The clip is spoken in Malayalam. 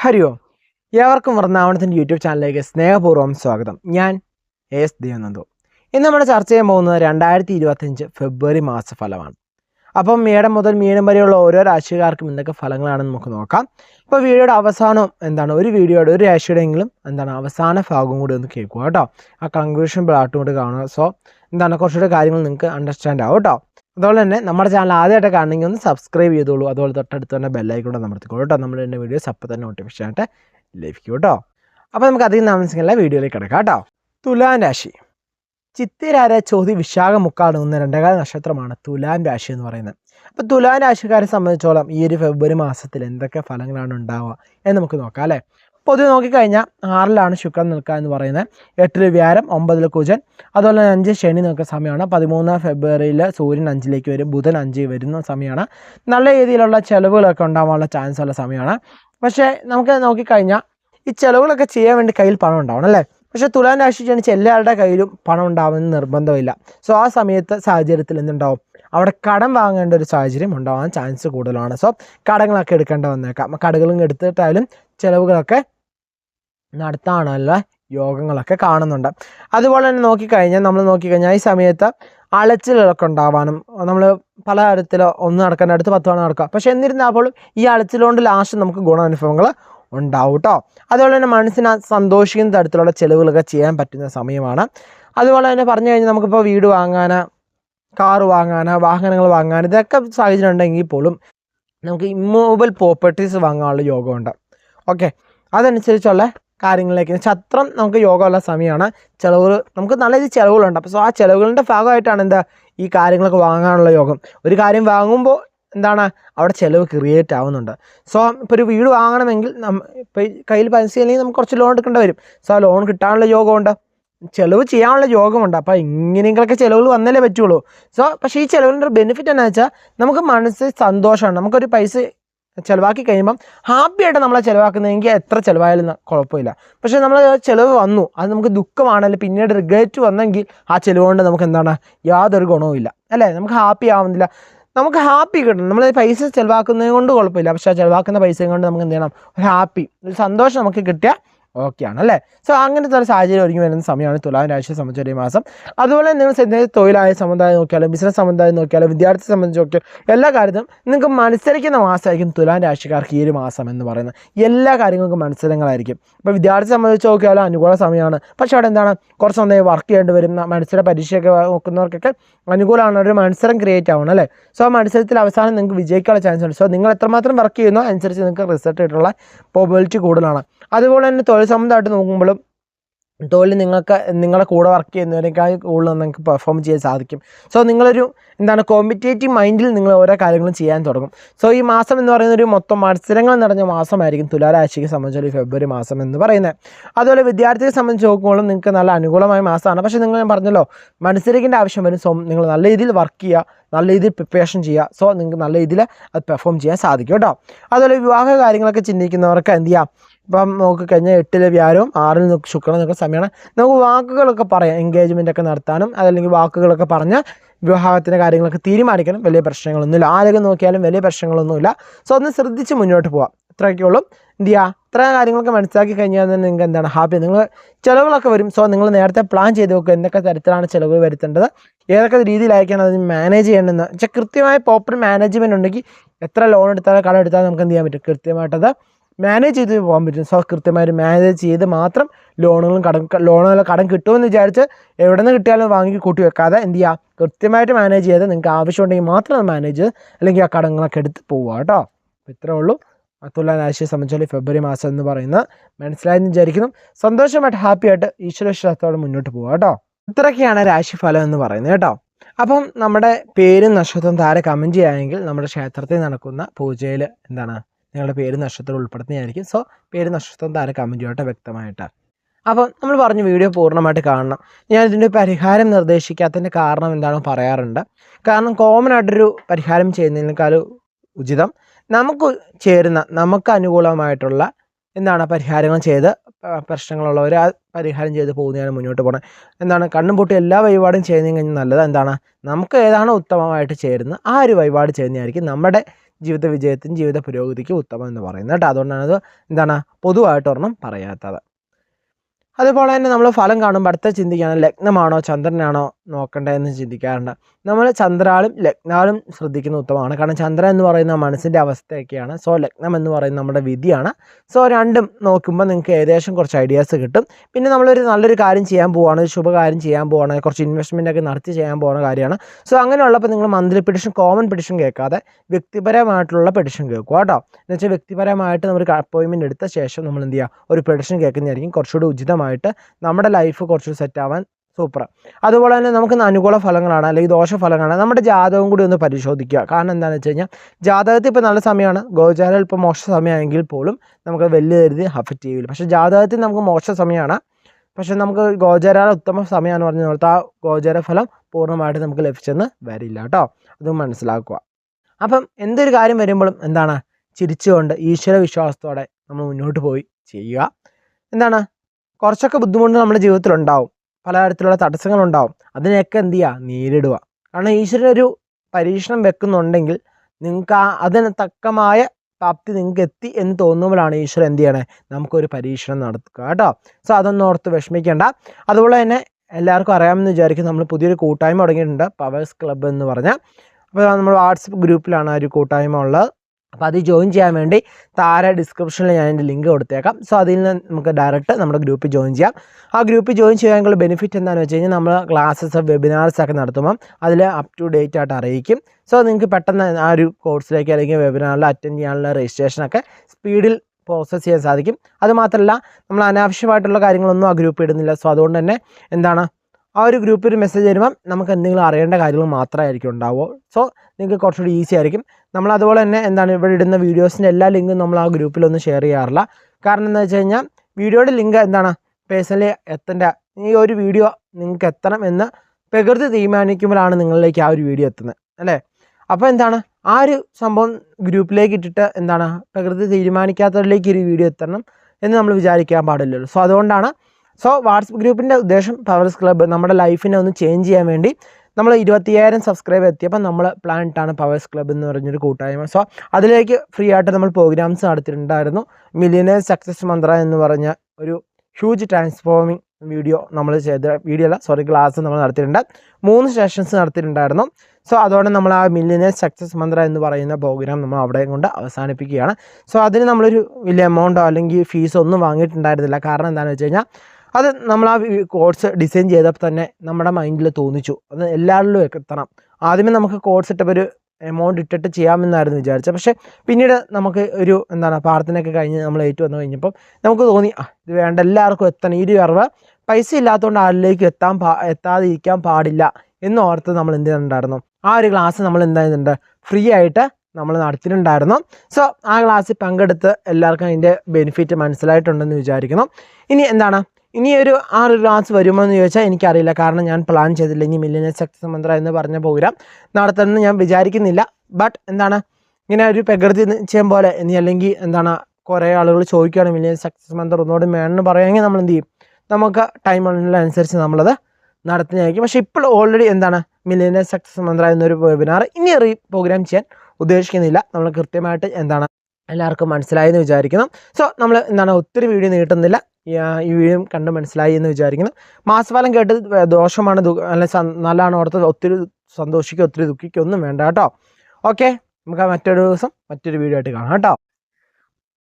ഹരി ഓം ഏവർക്കും വൃന്ദാവനത്തിന്റെ യൂട്യൂബ് ചാനലിലേക്ക് സ്നേഹപൂർവം സ്വാഗതം. ഞാൻ എസ് ദേവനന്ദു ഇന്ന് നമ്മൾ ചർച്ച ചെയ്യാൻ പോകുന്നത് രണ്ടായിരത്തി ഇരുപത്തഞ്ച് ഫെബ്രുവരി മാസ ഫലമാണ് അപ്പം മേടം മുതൽ മീനം വരെയുള്ള ഓരോ രാശിക്കാർക്കും എന്തൊക്കെ ഫലങ്ങളാണെന്ന് നമുക്ക് നോക്കാം. ഇപ്പോൾ വീഡിയോയുടെ അവസാനം എന്താണ്? ഒരു വീഡിയോയുടെ ഒരു രാശിയുടെയെങ്കിലും എന്താണ് അവസാന ഭാഗം കൂടി ഒന്ന് കേൾക്കുക കേട്ടോ. ആ കൺക്ലൂഷൻ പ്ലാട്ടും കൂടി കാണുക. സോ എന്താണ്? കുറച്ചുകൂടി കാര്യങ്ങൾ നിങ്ങൾക്ക് അണ്ടർസ്റ്റാൻഡ് ആവും കേട്ടോ. അതുപോലെ തന്നെ നമ്മുടെ ചാനൽ ആദ്യമായിട്ട് കാണണമെങ്കിൽ ഒന്ന് സബ്സ്ക്രൈബ് ചെയ്തോളൂ. അതുപോലെ തൊട്ടടുത്ത് തന്നെ ബെല്ലൈക്കൂടെ അമർത്തിക്കോളൂ കേട്ടോ. നമ്മൾ എന്റെ വീഡിയോസ് അപ്പോൾ തന്നെ നോട്ടിഫിക്കേഷൻ ആയിട്ട് ലഭിക്കും കേട്ടോ. അപ്പോൾ നമുക്ക് അധികം താമസിക്കുന്ന വീഡിയോയിലേക്ക് കിടക്കാം കേട്ടോ. തുലാം രാശി. ചിത്തിരാര ചോതി വിശാഖ മുക്കാടുന്ന രണ്ടേകാല നക്ഷത്രമാണ് തുലാം രാശി എന്ന് പറയുന്നത്. അപ്പോൾ തുലാം രാശിക്കാരെ സംബന്ധിച്ചോളം ഈ ഒരു ഫെബ്രുവരി മാസത്തിൽ എന്തൊക്കെ ഫലങ്ങളാണ് ഉണ്ടാവുക എന്ന് നമുക്ക് നോക്കാം അല്ലേ? പൊതുവെ നോക്കിക്കഴിഞ്ഞാൽ ആറിലാണ് ശുക്രൻ നിൽക്കുക എന്ന് പറയുന്നത്. എട്ടിൽ വ്യാരം ഒമ്പതിൽ കുജൻ. അതുപോലെ തന്നെ അഞ്ച് ശനി നിൽക്കുന്ന സമയമാണ്. പതിമൂന്ന് ഫെബ്രുവരിയിൽ സൂര്യൻ അഞ്ചിലേക്ക് വരും. ബുധൻ അഞ്ച് വരുന്ന സമയമാണ്. നല്ല രീതിയിലുള്ള ചിലവുകളൊക്കെ ഉണ്ടാവാനുള്ള ചാൻസ് ഉള്ള സമയമാണ്. പക്ഷേ നമുക്ക് നോക്കിക്കഴിഞ്ഞാൽ ഈ ചിലവുകളൊക്കെ ചെയ്യാൻ വേണ്ടി കയ്യിൽ പണം ഉണ്ടാവണം അല്ലേ? പക്ഷേ തുലാൻ രാശി ജനിച്ച എല്ലാവരുടെ കയ്യിലും പണം ഉണ്ടാവുമെന്ന് നിർബന്ധമില്ല. സോ ആ സമയത്ത് സാഹചര്യത്തിൽ എന്തുണ്ടാവും? അവിടെ കടം വാങ്ങേണ്ട ഒരു സാഹചര്യം ഉണ്ടാവാൻ ചാൻസ് കൂടുതലാണ്. സോ കടങ്ങളൊക്കെ എടുക്കേണ്ട വന്നേക്കാം. കടകളും എടുത്തിട്ടായാലും ചിലവുകളൊക്കെ നടത്താനുള്ള യോഗങ്ങളൊക്കെ കാണുന്നുണ്ട്. അതുപോലെ തന്നെ നോക്കിക്കഴിഞ്ഞാൽ നമ്മൾ നോക്കിക്കഴിഞ്ഞാൽ ഈ സമയത്ത് അലച്ചിലുകളൊക്കെ ഉണ്ടാവാനും നമ്മൾ പല തരത്തിലോ ഒന്ന് നടക്കാൻ അടുത്ത് പത്ത് തവണ നടക്കുക. പക്ഷെ എന്നിരുന്നാൽ പോലും ഈ അലച്ചിലുകൊണ്ട് ലാസ്റ്റ് നമുക്ക് ഗുണാനുഭവങ്ങൾ ഉണ്ടാവും കേട്ടോ അതുപോലെ തന്നെ മനസ്സിന് സന്തോഷിക്കുന്ന തരത്തിലുള്ള ചിലവുകളൊക്കെ ചെയ്യാൻ പറ്റുന്ന സമയമാണ്. അതുപോലെ തന്നെ പറഞ്ഞു കഴിഞ്ഞാൽ നമുക്കിപ്പോൾ വീട് വാങ്ങാൻ കാറ് വാങ്ങാൻ വാഹനങ്ങൾ വാങ്ങാൻ ഇതൊക്കെ സാഹചര്യം ഉണ്ടെങ്കിൽ പോലും നമുക്ക് ഇമ്മൂവബിൾ പ്രോപ്പർട്ടീസ് വാങ്ങാനുള്ള യോഗമുണ്ട്. ഓക്കെ അതനുസരിച്ചുള്ള കാര്യങ്ങളിലേക്ക്. ഛത്രം നമുക്ക് യോഗമുള്ള സമയമാണ്. ചിലവുകൾ നമുക്ക് നല്ല രീതിയിൽ ചിലവുകളുണ്ട്. അപ്പോൾ സോ ആ ചിലവുകളുടെ ഭാഗമായിട്ടാണ് എന്താ ഈ കാര്യങ്ങളൊക്കെ വാങ്ങാനുള്ള യോഗം. ഒരു കാര്യം വാങ്ങുമ്പോൾ എന്താണ്? അവിടെ ചിലവ് ക്രിയേറ്റ് ആവുന്നുണ്ട്. സോ ഇപ്പോൾ ഒരു വീട് വാങ്ങണമെങ്കിൽ ഇപ്പോൾ കയ്യിൽ പൈസ ഇല്ലെങ്കിൽ നമുക്ക് കുറച്ച് ലോൺ എടുക്കേണ്ടി വരും. സോ ആ ലോൺ കിട്ടാനുള്ള യോഗമുണ്ട്. ചിലവ് ചെയ്യാനുള്ള യോഗമുണ്ട്. അപ്പോൾ ഇങ്ങനെയൊക്കെ ചിലവുകൾ വന്നാലേ പറ്റുള്ളൂ. സോ പക്ഷേ ഈ ചിലവിന്റെ ബെനിഫിറ്റ് എന്താ വെച്ചാൽ നമുക്ക് മനസ്സിൽ സന്തോഷമാണ്. നമുക്കൊരു പൈസ ചിലവാക്കി കഴിയുമ്പം ഹാപ്പിയായിട്ട് നമ്മളെ ചിലവാക്കുന്നതെങ്കിൽ എത്ര ചിലവായാലും കുഴപ്പമില്ല. പക്ഷേ നമ്മൾ ചിലവ് വന്നു. അത് നമുക്ക് ദുഃഖമാണല്ലോ പിന്നീട് റിഗ്രറ്റ് വന്നെങ്കിൽ ആ ചിലവ് കൊണ്ട് നമുക്ക് എന്താണ് യാതൊരു ഗുണവുമില്ല. അല്ലേ? നമുക്ക് ഹാപ്പി ആവുന്നില്ല. നമുക്ക് ഹാപ്പി കിട്ടണം. നമ്മൾ പൈസ ചിലവാക്കുന്നത് കൊണ്ട് കുഴപ്പമില്ല. പക്ഷേ ആ ചിലവാക്കുന്ന പൈസ കൊണ്ട് നമുക്ക് എന്ത് ചെയ്യണം? ഒരു ഹാപ്പി ഒരു സന്തോഷം നമുക്ക് കിട്ടിയാൽ ഓക്കെയാണ് അല്ലേ സോ അങ്ങനത്തെ ഒരു സാഹചര്യം ഒരുങ്ങി വരുന്ന സമയമാണ് തുലാം രാശിയെ സംബന്ധിച്ച ഒരു മാസം. അതുപോലെ നിങ്ങൾ എന്തെങ്കിലും തൊഴിലായ സമുദായം നോക്കിയാലും ബിസിനസ് സമുദായം നോക്കിയാലും വിദ്യാർത്ഥി സംബന്ധിച്ച് നോക്കിയാലും എല്ലാ കാര്യത്തിലും നിങ്ങൾക്ക് മത്സരിക്കുന്ന മാസമായിരിക്കും തുലാം രാശിക്കാർക്ക് ഈ ഒരു മാസം എന്ന് പറയുന്നത്. എല്ലാ കാര്യങ്ങൾക്കും മത്സരങ്ങളായിരിക്കും ഇപ്പോൾ വിദ്യാർത്ഥി സംബന്ധിച്ച് നോക്കിയാലും അനുകൂല സമയമാണ്. പക്ഷേ അവിടെ എന്താണ്? കുറച്ച് നന്നായി വർക്ക് ചെയ്യേണ്ടി വരുന്ന മത്സര പരീക്ഷയൊക്കെ നോക്കുന്നവർക്കൊക്കെ അനുകൂലമാണ്. ഒരു മത്സരം ക്രിയേറ്റ് ആവണം അല്ലേ? സോ ആ മത്സരത്തിൽ അവസാനം നിങ്ങൾക്ക് വിജയിക്കാനുള്ള ചാൻസ് ഉണ്ട്. സോ നിങ്ങൾ എത്രമാത്രം വർക്ക് ചെയ്യുന്നോ അനുസരിച്ച് നിങ്ങൾക്ക് റിസൾട്ട് കിട്ടാനുള്ള പ്രോബിലിറ്റി കൂടുതലാണ്. അതുപോലെ തന്നെ തൊഴിൽ സംബന്ധമായിട്ട് നോക്കുമ്പോഴും തൊഴിൽ നിങ്ങൾക്ക് നിങ്ങളുടെ കൂടെ വർക്ക് ചെയ്യുന്നവരെക്കാൾ കൂടുതൽ നിങ്ങൾക്ക് പെർഫോം ചെയ്യാൻ സാധിക്കും. സോ നിങ്ങളൊരു എന്താണ് കോമ്പറ്റേറ്റീവ് മൈൻഡിൽ നിങ്ങൾ ഓരോ കാര്യങ്ങളും ചെയ്യാൻ തുടങ്ങും. സോ ഈ മാസം എന്ന് പറയുന്ന ഒരു മൊത്തം മത്സരങ്ങൾ നിറഞ്ഞ മാസമായിരിക്കും. തുലാരാശിക്ക് സംബന്ധിച്ച് ഈ ഫെബ്രുവരി മാസം എന്ന് പറയുന്നത്. അതുപോലെ വിദ്യാർത്ഥിയെ സംബന്ധിച്ച് നോക്കുമ്പോഴും നിങ്ങൾക്ക് നല്ല അനുകൂലമായ മാസമാണ്. പക്ഷേ നിങ്ങൾ ഞാൻ പറഞ്ഞല്ലോ മത്സരിക്കേണ്ട ആവശ്യം വരും. സോ നിങ്ങൾ നല്ല രീതിയിൽ വർക്ക് ചെയ്യുക നല്ല രീതിയിൽ പ്രിപ്പറേഷൻ ചെയ്യുക. സോ നിങ്ങൾക്ക് നല്ല രീതിയിൽ അത് പെർഫോം ചെയ്യാൻ സാധിക്കും കേട്ടോ. അതുപോലെ വിവാഹ കാര്യങ്ങളൊക്കെ ചിന്തിക്കുന്നവർക്ക് എന്ത് ചെയ്യാം? ഇപ്പം നോക്കിക്കഴിഞ്ഞാൽ എട്ടിലെ വ്യാരവും ആറിൽ ശുക്രൻ നിൽക്കുന്ന സമയമാണ്. നമുക്ക് വാക്കുകളൊക്കെ പറയാം എൻഗേജ്മെന്റ് ഒക്കെ നടത്താനും അതല്ലെങ്കിൽ വാക്കുകളൊക്കെ പറഞ്ഞ് വിവാഹത്തിന്റെ കാര്യങ്ങളൊക്കെ തീരുമാനിക്കാനും വലിയ പ്രശ്നങ്ങളൊന്നുമില്ല. ആരൊക്കെ നോക്കിയാലും വലിയ പ്രശ്നങ്ങളൊന്നുമില്ല. സോ ഒന്ന് ശ്രദ്ധിച്ച് മുന്നോട്ട് പോവാം. ഇത്രയൊക്കെ ഉള്ളൂ. എന്ത് ചെയ്യുക ഇത്ര കാര്യങ്ങളൊക്കെ മനസ്സിലാക്കി കഴിഞ്ഞാൽ തന്നെ നിങ്ങൾക്ക് എന്താണ് ഹാപ്പി നിങ്ങൾ ചിലവുകളൊക്കെ വരും. സോ നിങ്ങൾ നേരത്തെ പ്ലാൻ ചെയ്ത് നോക്കുക എന്തൊക്കെ തരത്തിലാണ് ചിലവ് വരുത്തേണ്ടത്. ഏതൊക്കെ രീതിയിലായിരിക്കണം അത് മാനേജ് ചെയ്യേണ്ടതെന്ന്. വെച്ചാൽ കൃത്യമായ പ്രോപ്പർ മാനേജ്മെന്റ് ഉണ്ടെങ്കിൽ എത്ര ലോൺ എടുത്താലും കടം എടുത്താലും നമുക്ക് എന്ത് ചെയ്യാൻ പറ്റും? കൃത്യമായിട്ടത് മാനേജ് ചെയ്ത് പോകാൻ പറ്റും. സോ കൃത്യമായിട്ട് മാനേജ് ചെയ്ത് മാത്രം ലോണുകളും കടം ലോണുകളും കടം കിട്ടുമെന്ന് വിചാരിച്ച് എവിടെ നിന്ന് കിട്ടിയാലും വാങ്ങി കൂട്ടി വെക്കാതെ എന്ത് ചെയ്യുക കൃത്യമായിട്ട് മാനേജ് ചെയ്ത് നിങ്ങൾക്ക് ആവശ്യമുണ്ടെങ്കിൽ മാത്രം മാനേജ് അല്ലെങ്കിൽ ആ കടങ്ങളൊക്കെ എടുത്ത് പോവുക കേട്ടോ. ഇത്രേ ഉള്ളൂ. തുലാ രാശിയെ സംബന്ധിച്ചാൽ ഫെബ്രുവരി മാസം എന്ന് പറയുന്നത് മനസ്സിലായെന്ന് വിചാരിക്കുന്നു. സന്തോഷമായിട്ട് ഹാപ്പിയായിട്ട് ഈശ്വരവിശ്വാസത്തോടെ മുന്നോട്ട് പോവുക കേട്ടോ. ഇത്രയൊക്കെയാണ് രാശിഫലം എന്ന് പറയുന്നത് കേട്ടോ. അപ്പം നമ്മുടെ പേരും നക്ഷത്രവും താരെ കമന്റ് ചെയ്യുകയാണെങ്കിൽ നമ്മുടെ ക്ഷേത്രത്തിൽ നടക്കുന്ന പൂജയിൽ എന്താണ്? നിങ്ങളുടെ പേര് നക്ഷത്രം ഉൾപ്പെടുത്തുന്നതായിരിക്കും. സോ പേര് നക്ഷത്രം താരം കമന്റ് ചെയ്യട്ടെ വ്യക്തമായിട്ട്. അപ്പോൾ നമ്മൾ പറഞ്ഞ വീഡിയോ പൂർണമായിട്ട് കാണണം. ഞാൻ ഇതിന്റെ പരിഹാരം നിർദ്ദേശിക്കാത്തതിന്റെ കാരണം എന്താണെന്ന് പറയാറുണ്ട്. കാരണം കോമൺ ആയിട്ടൊരു പരിഹാരം ചെയ്യുന്നതിനേക്കാൾ ഉചിതം നമുക്ക് ചേരുന്ന നമുക്ക് അനുകൂലമായിട്ടുള്ള എന്താണ് പരിഹാരങ്ങൾ ചെയ്ത് പ്രശ്നങ്ങളുള്ളവർ ആ പരിഹാരം ചെയ്ത് പോകുന്നതാണ് മുന്നോട്ട് പോകണം എന്താണ് കണ്ണും പൊട്ടി എല്ലാ വഴിപാടും ചെയ്യുന്നതിന് നല്ലത് എന്താണ്? നമുക്ക് ഏതാണ് ഉത്തമമായിട്ട് ചേരുന്നത്? ആ ഒരു വഴിപാട് ചെയ്യുന്നതായിരിക്കും നമ്മുടെ ജീവിത വിജയത്തിനും ജീവിത പുരോഗതിക്കും ഉത്തമം എന്ന് പറയുന്നത് കേട്ടോ. അതുകൊണ്ടാണ് അത് എന്താണ് പൊതുവായിട്ടൊരെണ്ണം പറയാത്തത്. അതുപോലെ തന്നെ നമ്മൾ ഫലം കാണുമ്പോൾ അടുത്ത ചിന്തിക്കുകയാണ് ലഗ്നമാണോ ചന്ദ്രനാണോ നോക്കേണ്ടതെന്ന് ചിന്തിക്കാറുണ്ട്. നമ്മൾ ചന്ദ്രാലും ലഗ്നാലും ശ്രദ്ധിക്കുന്ന ഉത്തമമാണ്. കാരണം ചന്ദ്രൻ എന്ന് പറയുന്ന മനസ്സിന്റെ അവസ്ഥയൊക്കെയാണ്. സോ ലഗ്നം എന്ന് പറയുന്ന നമ്മുടെ വിധിയാണ്. സോ രണ്ടും നോക്കുമ്പോൾ നിങ്ങൾക്ക് ഏകദേശം കുറച്ച് ഐഡിയാസ് കിട്ടും. പിന്നെ നമ്മളൊരു നല്ലൊരു കാര്യം ചെയ്യാൻ പോവുകയാണ് ഒരു ശുഭകാര്യം ചെയ്യാൻ പോവുകയാണ് കുറച്ച് ഇൻവെസ്റ്റ്മെന്റ് ഒക്കെ നടത്തി ചെയ്യാൻ പോകുന്ന കാര്യമാണ്. സോ അങ്ങനെയുള്ളപ്പോൾ നിങ്ങൾ മന്ത്ലി പെഡിഷൻ കോമൺ പെഡിഷൻ കേൾക്കാതെ വ്യക്തിപരമായിട്ടുള്ള പെഡിഷൻ കേൾക്കുക കേട്ടോ. എന്ന് വെച്ചാൽ വ്യക്തിപരമായിട്ട് നമ്മൾ അപ്പോയിൻമെന്റ് എടുത്ത ശേഷം നമ്മൾ എന്ത് ചെയ്യുക ഒരു പെഡിഷൻ കേൾക്കുന്നതായിരിക്കും കുറച്ചുകൂടി ഉചിതമായിട്ട് നമ്മുടെ ലൈഫ് കുറച്ചുകൂടി സെറ്റ് ആവാൻ സൂപ്പർ അതുപോലെ തന്നെ നമുക്ക് അനുകൂല ഫലങ്ങളാണ് അല്ലെങ്കിൽ ദോഷ ഫലങ്ങളാണ് നമ്മുടെ ജാതകം കൂടി ഒന്ന് പരിശോധിക്കുക. കാരണം എന്താണെന്ന് വെച്ച് കഴിഞ്ഞാൽ ജാതകത്തിൽ ഇപ്പോൾ നല്ല സമയമാണ്. ഗോചാരം ഇപ്പോൾ മോശ സമയമാണെങ്കിൽ പോലും നമുക്ക് വലിയ കരുതി അഫക്റ്റ് ചെയ്യില്ല പക്ഷേ ജാതകത്തിൽ നമുക്ക് മോശ സമയമാണ്. പക്ഷെ നമുക്ക് ഗോചര ഉത്തമ സമയമാണ് പറഞ്ഞ പോലത്തെ ആ ഗോചര ഫലം പൂർണമായിട്ട് നമുക്ക് ലഭിച്ചെന്ന് വരില്ല കേട്ടോ. അതും മനസ്സിലാക്കുക. അപ്പം എന്തൊരു കാര്യം വരുമ്പോഴും എന്താണ്? ചിരിച്ചുകൊണ്ട് ഈശ്വര വിശ്വാസത്തോടെ നമ്മൾ മുന്നോട്ട് പോയി ചെയ്യുക. എന്താണ്? കുറച്ചൊക്കെ ബുദ്ധിമുട്ട് നമ്മുടെ ജീവിതത്തിൽ ഉണ്ടാവും പലതരത്തിലുള്ള തടസ്സങ്ങളുണ്ടാവും. അതിനെയൊക്കെ എന്ത് ചെയ്യുക? നേരിടുക. കാരണം ഈശ്വരൻ ഒരു പരീക്ഷണം വെക്കുന്നുണ്ടെങ്കിൽ നിങ്ങൾക്ക് ആ അതിന് തക്കമായ പ്രാപ്തി നിങ്ങൾക്ക് എത്തി എന്ന് തോന്നുമ്പോഴാണ് ഈശ്വരൻ എന്ത് ചെയ്യണേ? നമുക്കൊരു പരീക്ഷണം നടത്തുക കേട്ടോ. സോ അതൊന്നും ഓർത്ത് വിഷമിക്കേണ്ട. അതുപോലെ തന്നെ എല്ലാവർക്കും അറിയാമെന്ന് വിചാരിക്കും നമ്മൾ പുതിയൊരു കൂട്ടായ്മ തുടങ്ങിയിട്ടുണ്ട്. പവേഴ്സ് ക്ലബ്ബ് എന്ന് പറഞ്ഞാൽ അപ്പോൾ നമ്മൾ വാട്സപ്പ് ഗ്രൂപ്പിലാണ് ആ ഒരു കൂട്ടായ്മ ഉള്ളത്. അപ്പോൾ അത് ജോയിൻ ചെയ്യാൻ വേണ്ടി താഴെ ഡിസ്ക്രിപ്ഷനിൽ ഞാൻ എന്റെ ലിങ്ക് കൊടുത്തേക്കാം. സോ അതിൽ നിന്ന് നമുക്ക് ഡയറക്റ്റ് നമ്മുടെ ഗ്രൂപ്പിൽ ജോയിൻ ചെയ്യാം. ആ ഗ്രൂപ്പിൽ ജോയിൻ ചെയ്യാനുള്ള ബെനിഫിറ്റ് എന്താണെന്ന് വെച്ച് കഴിഞ്ഞാൽ നമ്മൾ ക്ലാസ്സസ് വെബിനാർസ് ഒക്കെ നടത്തുമ്പം അതിൽ അപ് ടു ഡേറ്റ് ആയിട്ട് അറിയിക്കും. സോ നിങ്ങൾക്ക് പെട്ടെന്ന് ആ ഒരു കോഴ്സിലേക്ക് അല്ലെങ്കിൽ വെബിനാറിൽ അറ്റൻഡ് ചെയ്യാനുള്ള രജിസ്ട്രേഷനൊക്കെ സ്പീഡിൽ പ്രോസസ്സ് ചെയ്യാൻ സാധിക്കും. അതുമാത്രമല്ല നമ്മൾ അനാവശ്യമായിട്ടുള്ള കാര്യങ്ങളൊന്നും ആ ഗ്രൂപ്പ് ഇടുന്നില്ല. സോ അതുകൊണ്ട് തന്നെ എന്താണ് ആ ഒരു ഗ്രൂപ്പിൽ മെസ്സേജ് വരുമ്പം നമുക്ക് എന്തെങ്കിലും അറിയേണ്ട കാര്യങ്ങൾ മാത്രമായിരിക്കും ഉണ്ടാവുക. സോ നിങ്ങൾക്ക് കുറച്ചുകൂടി ഈസി ആയിരിക്കും. നമ്മൾ അതുപോലെ തന്നെ എന്താണ് ഇവിടെ ഇടുന്ന വീഡിയോസിന്റെ എല്ലാ ലിങ്കും നമ്മൾ ആ ഗ്രൂപ്പിലൊന്നും ഷെയർ ചെയ്യാറില്ല. കാരണം എന്താ വെച്ച് കഴിഞ്ഞാൽ വീഡിയോയുടെ ലിങ്ക് എന്താണ്? പേഴ്സണലി എത്തേണ്ട ഈ ഒരു വീഡിയോ നിങ്ങൾക്ക് എത്തണം എന്ന് പ്രകൃതി തീരുമാനിക്കുമ്പോഴാണ് നിങ്ങളിലേക്ക് ആ ഒരു വീഡിയോ എത്തുന്നത്. അല്ലേ? അപ്പോൾ എന്താണ്? ആ ഒരു സംഭവം ഗ്രൂപ്പിലേക്ക് ഇട്ടിട്ട് എന്താണ്? പ്രകൃതി തീരുമാനിക്കാത്തവരിലേക്ക് ഒരു വീഡിയോ എത്തണം എന്ന് നമ്മൾ വിചാരിക്കാൻ പാടില്ലല്ലോ. സോ അതുകൊണ്ടാണ് സോ വാട്സപ്പ് ഗ്രൂപ്പിന്റെ ഉദ്ദേശം പവേഴ്സ് ക്ലബ്ബ് നമ്മുടെ ലൈഫിനെ ഒന്ന് ചേഞ്ച് ചെയ്യാൻ വേണ്ടി നമ്മൾ ഇരുപത്തിയായിരം സബ്സ്ക്രൈബ് എത്തിയപ്പോൾ നമ്മൾ ഇട്ടാണ് പവേഴ്സ് ക്ലബ്ബ് എന്ന് പറഞ്ഞൊരു കൂട്ടായ്മ. സോ അതിലേക്ക് ഫ്രീ ആയിട്ട് നമ്മൾ പ്രോഗ്രാംസ് നടത്തിയിട്ടുണ്ടായിരുന്നു. മില്ലിയനേഴ്സ് സക്സസ് മന്ത്ര എന്ന് പറഞ്ഞ ഒരു ഹ്യൂജ് ട്രാൻസ്ഫോമിങ് വീഡിയോ നമ്മൾ ചെയ്ത വീഡിയോ അല്ല സോറി ക്ലാസ് നമ്മൾ നടത്തിയിട്ടുണ്ട്. മൂന്ന് സെഷൻസ് നടത്തിയിട്ടുണ്ടായിരുന്നു. സോ അതോടെ നമ്മൾ ആ മില്ലിയനേഴ്സ് സക്സസ് മന്ത്ര എന്ന് പറയുന്ന പ്രോഗ്രാം നമ്മൾ അവിടെ കൊണ്ട് അവസാനിപ്പിക്കുകയാണ്. സോ അതിന് നമ്മളൊരു വലിയ എമൗണ്ടോ അല്ലെങ്കിൽ ഫീസോ ഒന്നും വാങ്ങിയിട്ടുണ്ടായിരുന്നില്ല. കാരണം എന്താണെന്ന് വെച്ച് കഴിഞ്ഞാൽ അത് നമ്മൾ ആ കോഴ്സ് ഡിസൈൻ ചെയ്തപ്പോൾ തന്നെ നമ്മുടെ മൈൻഡിൽ തോന്നിച്ചു. അത് എല്ലാവരിലും എത്തണം. ആദ്യമേ നമുക്ക് കോഴ്സ് ഇട്ടപ്പോൾ ഒരു എമൗണ്ട് ഇട്ടിട്ട് ചെയ്യാമെന്നായിരുന്നു വിചാരിച്ചത്. പക്ഷേ പിന്നീട് നമുക്ക് ഒരു എന്താണ് പ്രാർത്ഥനയൊക്കെ കഴിഞ്ഞ് നമ്മൾ ഏറ്റു വന്നു കഴിഞ്ഞപ്പം നമുക്ക് തോന്നി ആ ഇത് വേണ്ട. എല്ലാവർക്കും എത്തണം. ഈ ഒരു അറിവ് പൈസ ഇല്ലാത്തതുകൊണ്ട് ആരിലേക്ക് എത്താൻ പാ എത്താതിരിക്കാൻ പാടില്ല. എന്നോർത്ത് നമ്മൾ എന്ത് ചെയ്യുന്നുണ്ടായിരുന്നു ആ ഒരു ക്ലാസ് നമ്മൾ എന്ത് ചെയ്യുന്നുണ്ട് ഫ്രീ ആയിട്ട് നമ്മൾ നടത്തിയിട്ടുണ്ടായിരുന്നു. സോ ആ ക്ലാസ്സിൽ പങ്കെടുത്ത് എല്ലാവർക്കും അതിന്റെ ബെനിഫിറ്റ് മനസ്സിലായിട്ടുണ്ടെന്ന് വിചാരിക്കുന്നു. ഇനി എന്താണ്? ഇനി ഒരു ആ ഒരു ക്ലാസ് വരുമോ എന്ന് ചോദിച്ചാൽ എനിക്കറിയില്ല. കാരണം ഞാൻ പ്ലാൻ ചെയ്തില്ല. ഇനി മില്ലിയൻ സക്സസ് മന്ത്ര എന്ന് പറഞ്ഞ പ്രോഗ്രാം നടത്തണമെന്ന് ഞാൻ വിചാരിക്കുന്നില്ല. ബട്ട് എന്താണ്? ഇങ്ങനെ ഒരു പ്രകൃതി നിശ്ചയം പോലെ ഇനി അല്ലെങ്കിൽ എന്താണ് കുറേ ആളുകൾ ചോദിക്കുകയാണ് മില്ലിയൻ സക്സസ് മന്ത്ര ഒന്നുകൂടി വേണമെന്ന് പറയുമെങ്കിൽ നമ്മൾ എന്ത് ചെയ്യും? നമുക്ക് ടൈം അനുസരിച്ച് നമ്മളത് നടത്തുന്നതായിരിക്കും. പക്ഷേ ഇപ്പോൾ ഓൾറെഡി എന്താണ്? മില്ലിയൻ സക്സസ് മന്ത്ര എന്നൊരു വെബിനാർ ഇനി പ്രോഗ്രാം ചെയ്യാൻ ഉദ്ദേശിക്കുന്നില്ല. നമ്മൾ കൃത്യമായിട്ട് എന്താണ് എല്ലാവർക്കും മനസ്സിലായി എന്ന് വിചാരിക്കണം സോ നമ്മൾ എന്താണ് ഒത്തിരി വീഡിയോ നീട്ടുന്നില്ല. ഈ, വീഡിയോ കണ്ട് മനസ്സിലായി എന്ന് വിചാരിക്കുന്നു. മാസഫലം കേട്ട് ദോഷമാണ് അല്ല നല്ലതാണ് ഓർത്ത് ഒത്തിരി സന്തോഷിക്കുക ഒത്തിരി ദുഃഖിക്കുക ഒന്നും വേണ്ട കേട്ടോ. ഓക്കെ നമുക്ക് മറ്റൊരു ദിവസം മറ്റൊരു വീഡിയോ ആയിട്ട് കാണാം കേട്ടോ.